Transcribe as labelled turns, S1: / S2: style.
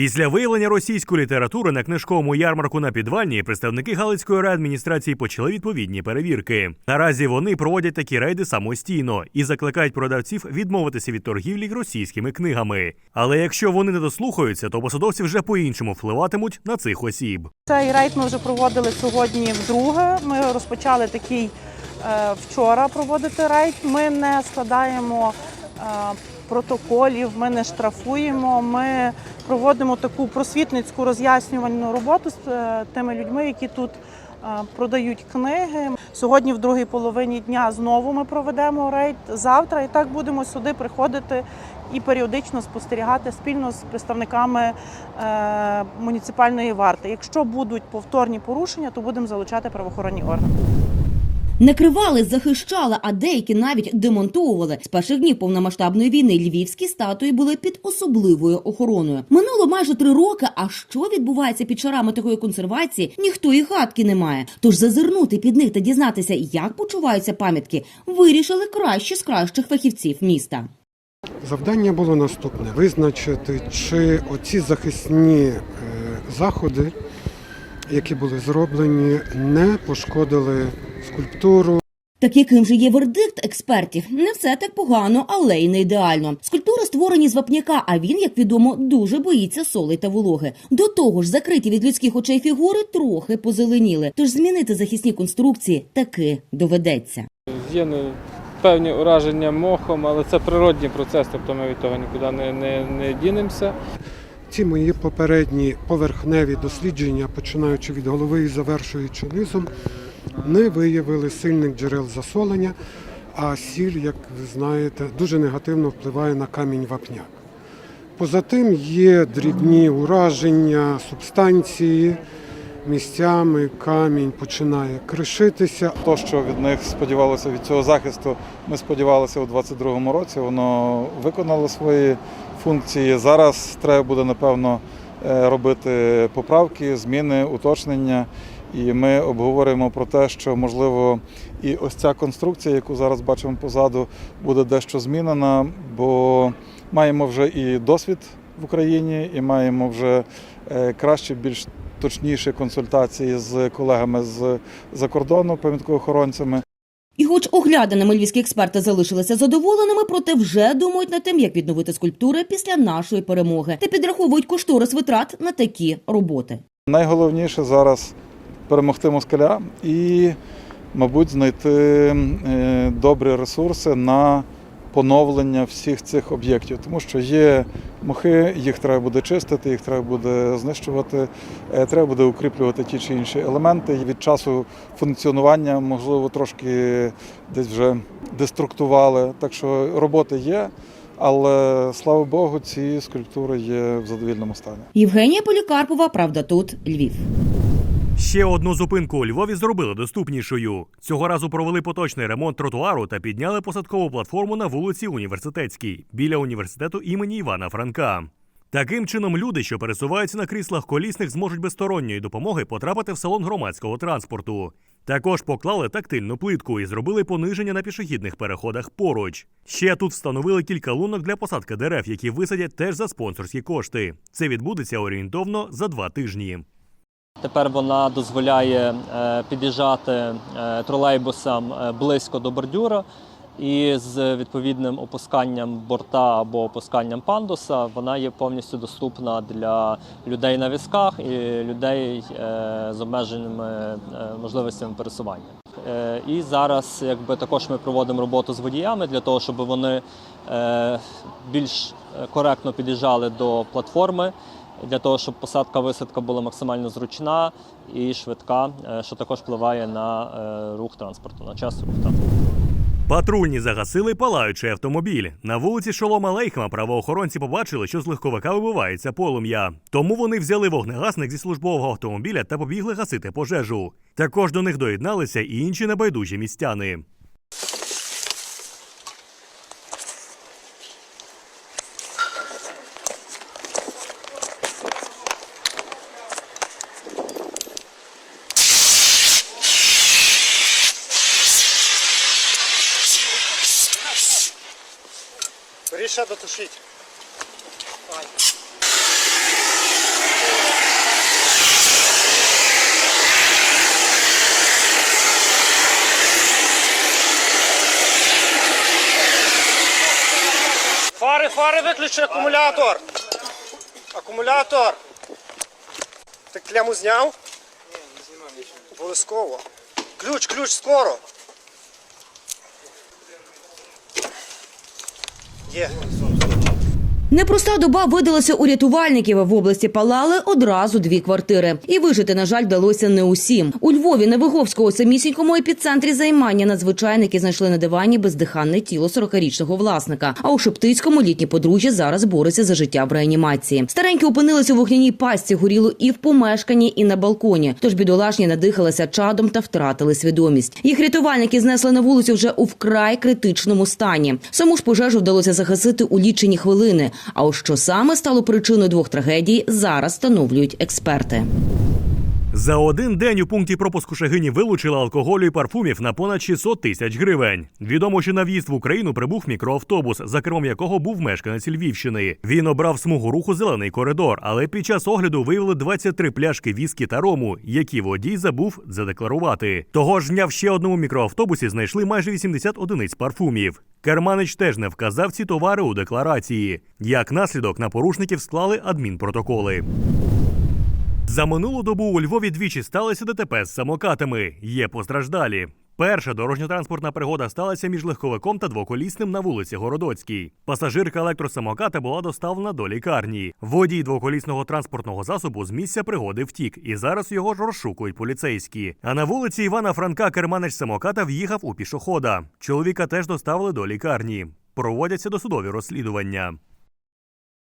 S1: Після виявлення російської літератури на книжковому ярмарку на підвальні представники Галицької райадміністрації почали відповідні перевірки. Наразі вони проводять такі рейди самостійно і закликають продавців відмовитися від торгівлі російськими книгами. Але якщо вони не дослухаються, то посадовці вже по-іншому впливатимуть на цих осіб.
S2: Цей рейд ми вже проводили сьогодні вдруге. Ми розпочали такий е, вчора проводити рейд. Ми не складаємо протоколів, ми не штрафуємо. Ми проводимо таку просвітницьку роз'яснювальну роботу з е, тими людьми, які тут е, продають книги. Сьогодні, в другій половині дня, знову ми проведемо рейд. Завтра і так будемо сюди приходити і періодично спостерігати спільно з представниками е, муніципальної варти. Якщо будуть повторні порушення, то будемо залучати правоохоронні органи.
S3: Накривали, захищали, а деякі навіть демонтовували. З перших днів повномасштабної війни львівські статуї були під особливою охороною. Минуло майже три роки. А що відбувається під шарами такої консервації, ніхто і гадки не має. Тож зазирнути під них та дізнатися, як почуваються пам'ятки, вирішили кращі з кращих фахівців міста.
S4: Завдання було наступне: визначити, чи оці захисні е, заходи, які були зроблені, не пошкодили скульптуру.
S3: Так яким же є вердикт експертів? Не все так погано, але й не ідеально. Скульптури створені з вапняка, а він, як відомо, дуже боїться соли та вологи. До того ж, закриті від людських очей фігури трохи позеленіли. Тож змінити захисні конструкції таки доведеться.
S5: Є ну, певні ураження мохом, але це природній процес, тобто ми від того нікуди не, не, не дінемося.
S4: Ці мої попередні поверхневі дослідження, починаючи від голови і завершуючи низом, не виявили сильних джерел засолення, а сіль, як ви знаєте, дуже негативно впливає на камінь вапняк. Поза тим є дрібні ураження субстанції, місцями камінь починає кришитися.
S6: То, що від них сподівалося від цього захисту, ми сподівалися у 2022 році. Воно виконало свої функції. Зараз треба буде напевно е, робити поправки, зміни, уточнення. І ми обговорюємо про те, що можливо і ось ця конструкція, яку зараз бачимо позаду, буде дещо змінена, бо маємо вже і досвід в Україні, і маємо вже е, краще, більш точніші консультації з колегами з за кордону, пам'яткоохоронцями.
S3: І, хоч огляданими львівські експерти залишилися задоволеними, проте вже думають над тим, як відновити скульптури після нашої перемоги, та підраховують кошторис витрат на такі роботи.
S6: Найголовніше зараз перемогти москаля і, мабуть, знайти е, добрі ресурси на поновлення всіх цих об'єктів, тому що є мохи, їх треба буде чистити, їх треба буде знищувати, е, треба буде укріплювати ті чи інші елементи. Від часу функціонування, можливо, трошки десь вже деструктували. Так що роботи є. Але слава Богу, ці скульптури є в задовільному стані.
S3: Євгенія Полікарпова, правда, тут Львів.
S1: Ще одну зупинку у Львові зробили доступнішою. Цього разу провели поточний ремонт тротуару та підняли посадкову платформу на вулиці Університетській біля університету імені Івана Франка. Таким чином, люди, що пересуваються на кріслах колісних, зможуть без сторонньої допомоги потрапити в салон громадського транспорту. Також поклали тактильну плитку і зробили пониження на пішохідних переходах поруч. Ще тут встановили кілька лунок для посадки дерев, які висадять теж за спонсорські кошти. Це відбудеться орієнтовно за два тижні.
S7: Тепер вона дозволяє е, під'їжджати е, тролейбусам е, близько до бордюра, і з відповідним опусканням борта або опусканням пандуса вона є повністю доступна для людей на візках і людей з обмеженими можливостями пересування. І зараз якби також ми проводимо роботу з водіями для того, щоб вони більш коректно під'їжджали до платформи для того, щоб посадка-висадка була максимально зручна і швидка, е, що також впливає на е, рух транспорту, на час руху транспорту.
S1: Патрульні загасили палаючий автомобіль. На вулиці Шолома Лейхма правоохоронці побачили, що з легковика вибивається полум'я. Тому вони взяли вогнегасник зі службового автомобіля та побігли гасити пожежу. Також до них доєдналися і інші небайдужі містяни.
S8: ще дотушити. Фари, фари виключи акумулятор. Акумулятор. Ти кляму зняв? Ні, не знімав нічого. Обов'язково. Ключ, ключ, скоро. Є.
S3: Непроста доба видалася у рятувальників. В області палали одразу дві квартири. І вижити, на жаль, вдалося не усім. У Львові на Виговського самісінькому епіцентрі займання надзвичайники знайшли на дивані бездиханне тіло 40-річного власника. А у Шептицькому літні подружжя зараз бореться за життя в реанімації. Старенькі опинилися у вогняній пастці, горіло і в помешканні, і на балконі. Тож бідолашні надихалися чадом та втратили свідомість. Їх рятувальники знесли на вулицю вже у вкрай критичному стані. Саму ж пожежу вдалося загасити у лічені хвилини. А ось що саме стало причиною двох трагедій, зараз встановлюють експерти.
S1: За один день у пункті пропуску Шагині вилучили алкоголю і парфумів на понад 600 тисяч гривень. Відомо, що на в'їзд в Україну прибув мікроавтобус, за кермом якого був мешканець Львівщини. Він обрав смугу руху зелений коридор, але під час огляду виявили 23 пляшки віскі та рому, які водій забув задекларувати. Того ж дня в ще одному мікроавтобусі знайшли майже 80 одиниць парфумів. Керманич теж не вказав ці товари у декларації. Як наслідок на порушників склали адмінпротоколи. За минулу добу у Львові двічі сталося ДТП з самокатами. Є постраждалі. Перша дорожньо-транспортна пригода сталася між легковиком та двоколісним на вулиці Городоцькій. Пасажирка електросамоката була доставлена до лікарні. Водій двоколісного транспортного засобу з місця пригоди втік, і зараз його ж розшукують поліцейські. А на вулиці Івана Франка керманич самоката в'їхав у пішохода. Чоловіка теж доставили до лікарні. Проводяться досудові розслідування.